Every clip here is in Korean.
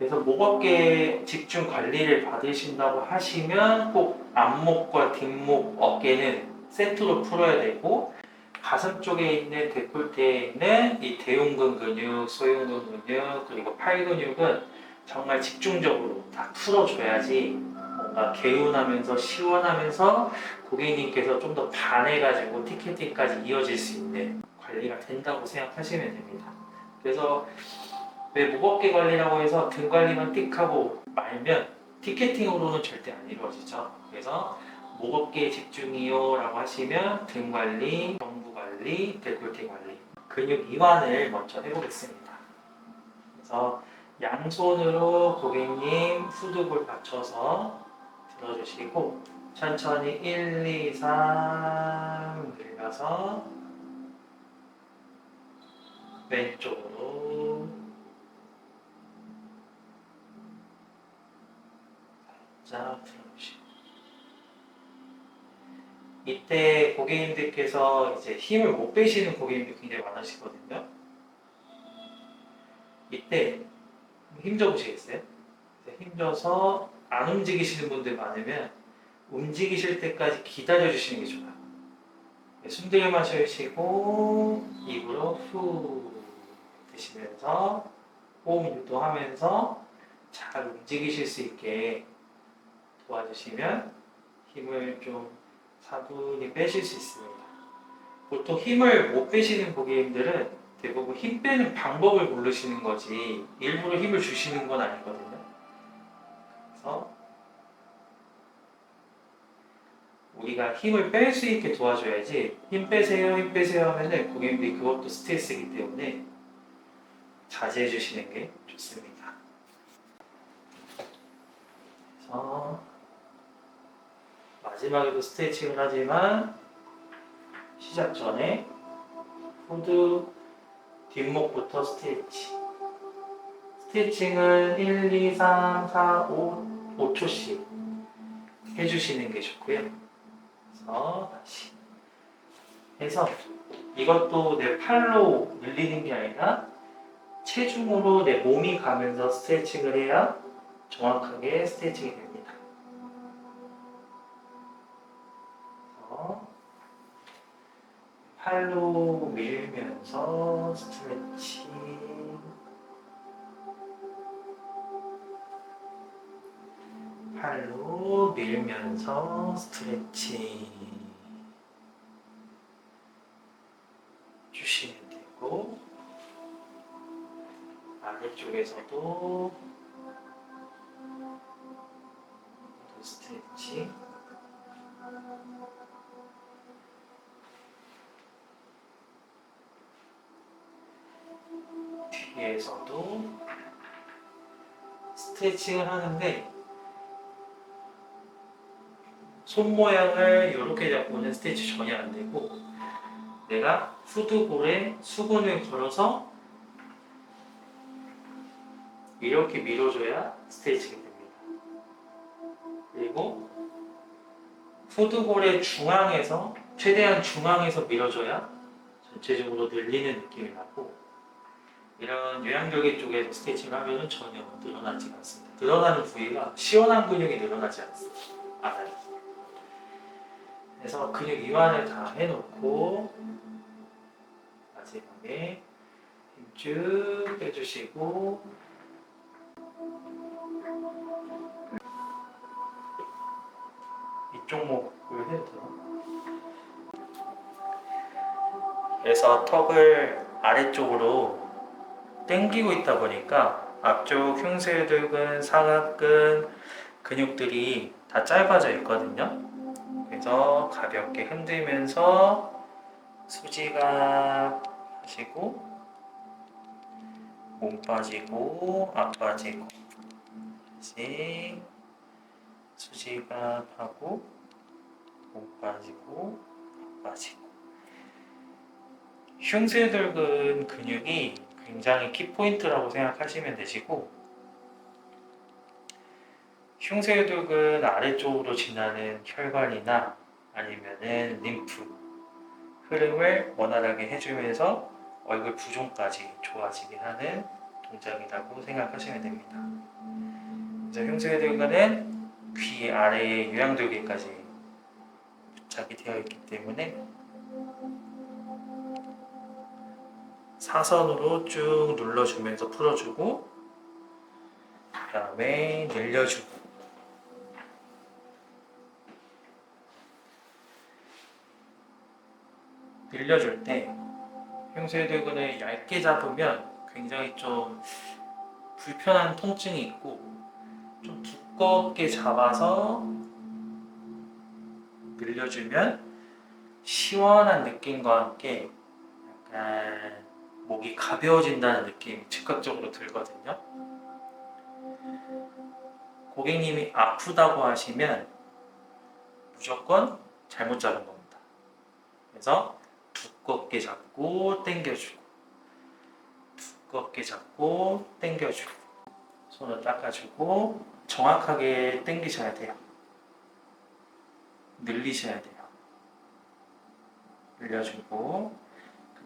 그래서 목어깨 집중 관리를 받으신다고 하시면 꼭 앞목과 뒷목 어깨는 세트로 풀어야 되고 가슴 쪽에 있는 데콜테에 있는 이 대흉근 근육, 소흉근 근육 그리고 팔 근육은 정말 집중적으로 다 풀어줘야지 뭔가 개운하면서 시원하면서 고객님께서 좀 더 반해가지고 티켓팅까지 이어질 수 있는 관리가 된다고 생각하시면 됩니다. 그래서 왜 목어깨 관리라고 해서 등 관리만 띡 하고 말면 티켓팅으로는 절대 안 이루어지죠. 그래서 목어깨 집중이요 라고 하시면 등 관리, 경부 관리, 데콜테 관리 근육 이완을 먼저 해보겠습니다. 그래서 양손으로 고객님 후두골 받쳐서 들어주시고 천천히 1, 2, 3 늘려서 왼쪽으로 살짝 들어주시고 이때 고객님들께서 이제 힘을 못 빼시는 고객님들 굉장히 많으시거든요. 이때 힘 줘보시겠어요? 힘 줘서 안 움직이시는 분들 많으면 움직이실 때까지 기다려 주시는 게 좋아요. 네, 숨 들여 마시고 입으로 후 드시면서 호흡 유도하면서 잘 움직이실 수 있게 도와주시면 힘을 좀 차분히 빼실 수 있습니다. 보통 힘을 못 빼시는 고객님들은 대부분 힘 빼는 방법을 모르시는 거지 일부러 힘을 주시는 건 아니거든요. 그래서 우리가 힘을 뺄 수 있게 도와줘야지 힘 빼세요 힘 빼세요 하면은 고객님들이 그것도 스트레스이기 때문에 자제해 주시는 게 좋습니다. 그래서 마지막에도 스트레칭을 하지만 시작 전에 후드 뒷목부터 스트레칭 스트레칭은 1, 2, 3, 4, 5, 5초씩 해주시는 게 좋고요. 그래서 다시 해서 이것도 내 팔로 늘리는 게 아니라 체중으로 내 몸이 가면서 스트레칭을 해야 정확하게 스트레칭이 됩니다. 팔로 밀면서 스트레칭. 팔로 밀면서 스트레칭. 주시면 되고 아래쪽에서도 뒤에서도 스트레칭을 하는데 손 모양을 이렇게 잡고는 스트레치 전혀 안 되고 내가 후두골에 수건을 걸어서 이렇게 밀어줘야 스트레칭이 됩니다. 그리고 후두골의 중앙에서 최대한 중앙에서 밀어줘야 전체적으로 늘리는 느낌이 나고 이런 요양결계 쪽에서 스트레칭을 하면 전혀 늘어나지 않습니다. 늘어나는 부위가 시원한 근육이 늘어나지 않습니다. 않아요. 그래서 근육 이완을 다 해놓고 마지막에 힘쭉 빼주시고 이쪽 목을 해도 되나? 그래서 턱을 아래쪽으로 당기고 있다 보니까 앞쪽 흉쇄들근, 사각근 근육들이 다 짧아져 있거든요. 그래서 가볍게 흔들면서 수지가 하시고 몸 빠지고 앞 빠지고 다시 수지갑하고 몸 빠지고 앞 빠지고 흉쇄들근 근육이 굉장히 키포인트라고 생각하시면 되시고 흉쇄독은 아래쪽으로 지나는 혈관이나 아니면은 림프 흐름을 원활하게 해주면서 얼굴 부종까지 좋아지게 하는 동작이라고 생각하시면 됩니다. 그래서 흉쇄들과는 귀 아래에 유양돌기까지 부착이 되어 있기 때문에 사선으로 쭉 눌러주면서 풀어주고 그 다음에 늘려주고. 늘려줄 때 흉쇄들근을 얇게 잡으면 굉장히 좀 불편한 통증이 있고 좀 두껍게 잡아서 늘려주면 시원한 느낌과 함께 약간 목이 가벼워진다는 느낌이 즉각적으로 들거든요. 고객님이 아프다고 하시면 무조건 잘못 잡은 겁니다. 그래서 두껍게 잡고 당겨주고 두껍게 잡고 당겨주고 손을 닦아주고 정확하게 당기셔야 돼요. 늘리셔야 돼요. 늘려주고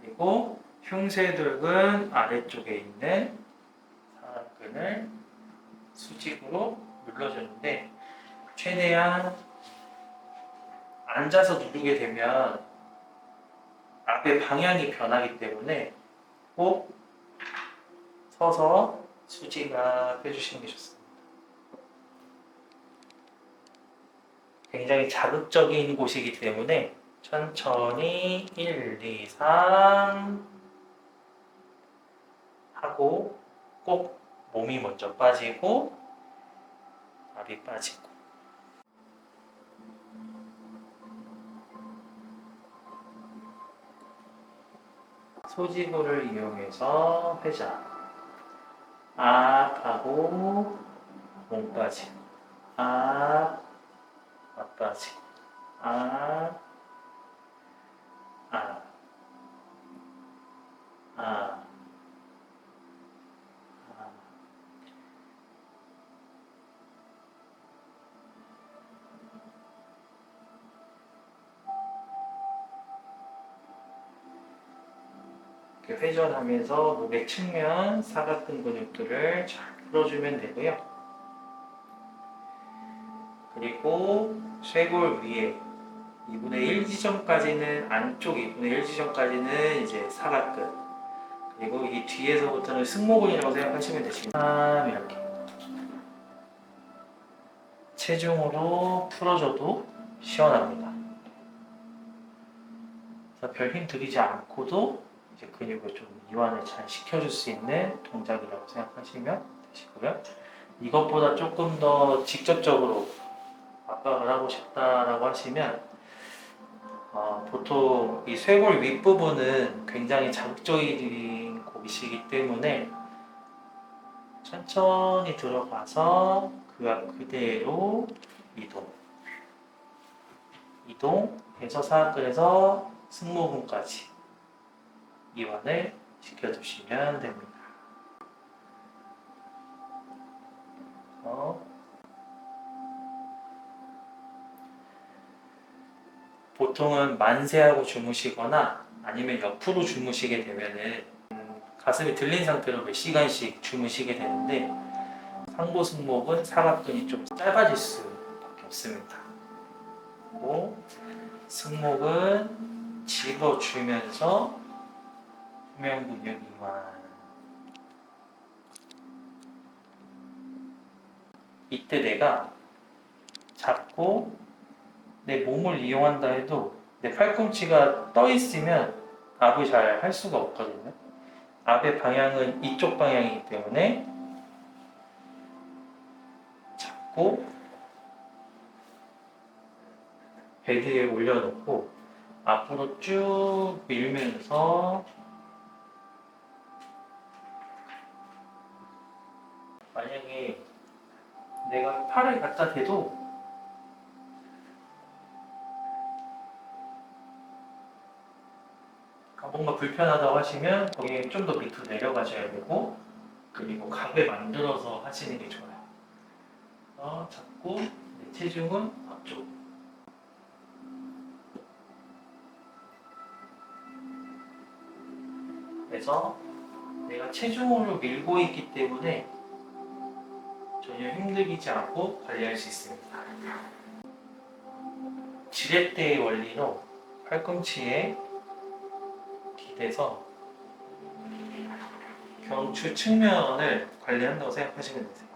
그리고 흉쇄돌근 아래쪽에 있는 상악근을 수직으로 눌러주는데 최대한 앉아서 누르게 되면 앞의 방향이 변하기 때문에 꼭 서서 수직을 해주시는 게 좋습니다. 굉장히 자극적인 곳이기 때문에 천천히 1, 2, 3 하고 꼭 몸이 먼저 빠지고 압이 빠지고. 소지구를 이용해서 회자. 앞하고 몸 빠지고. 앞, 앞 빠지고. 앞, 앞, 회전하면서 목의 측면 사각근 근육들을 잘 풀어주면 되고요. 그리고 쇄골 위에 2분의 1 지점까지는 안쪽 2분의 1 지점까지는 이제 사각근 그리고 이 뒤에서부터는 승모근이라고 생각하시면 되십니다. 이렇게 체중으로 풀어줘도 시원합니다. 별 힘 들이지 않고도 이제 근육을 좀 이완을 잘 시켜줄 수 있는 동작이라고 생각하시면 되시고요. 이것보다 조금 더 직접적으로 압박을 하고 싶다라고 하시면 어, 보통 이 쇄골 윗부분은 굉장히 자극적인 곳이기 때문에 천천히 들어가서 그앞 그대로 이동 이동해서 사각근에서 승모근까지 이완을 시켜주시면 됩니다. 어. 보통은 만세하고 주무시거나 아니면 옆으로 주무시게 되면은 음, 가슴이 들린 상태로 몇 시간씩 주무시게 되는데 승모근 사각근이 좀 짧아질 수밖에 없습니다. 그리고 승모근 집어주면서 후면 근육 이완 이때 내가 잡고 내 몸을 이용한다 해도 내 팔꿈치가 떠 있으면 압을 잘 할 수가 없거든요. 압의 방향은 이쪽 방향이기 때문에 잡고 베드에 올려놓고 앞으로 쭉 밀면서 만약에 내가 팔을 갖다 대도 아, 뭔가 불편하다고 하시면 거기에 좀 더 밑으로 내려가셔야 되고 그리고 각을 만들어서 하시는 게 좋아요. 어, 잡고 내 체중은 앞쪽. 그래서 내가 체중으로 밀고 있기 때문에 전혀 힘들이지 않고 관리할 수 있습니다. 지렛대의 원리로 팔꿈치에 기대서 경추 측면을 관리한다고 생각하시면 되세요.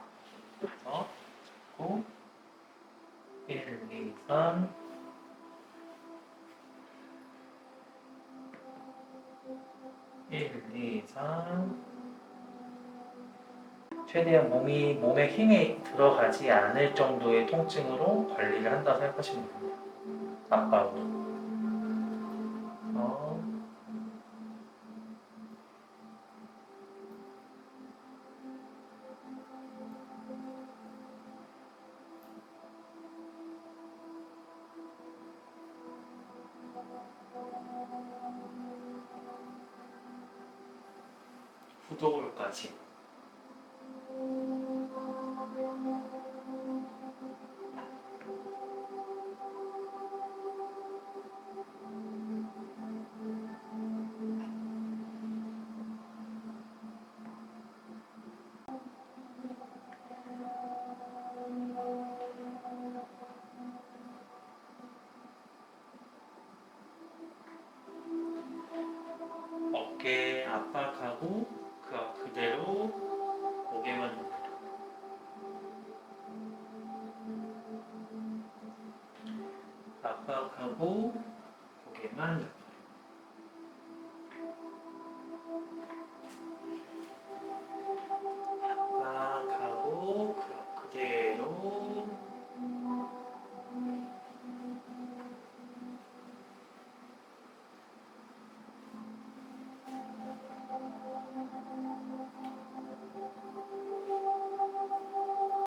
그래서 잡고 1, 2, 3 1, 2, 3 최대한 몸이 몸에 힘이 들어가지 않을 정도의 통증으로 관리를 한다고 생각하시면 됩니다. 압박으로. 어. 후도골까지. 어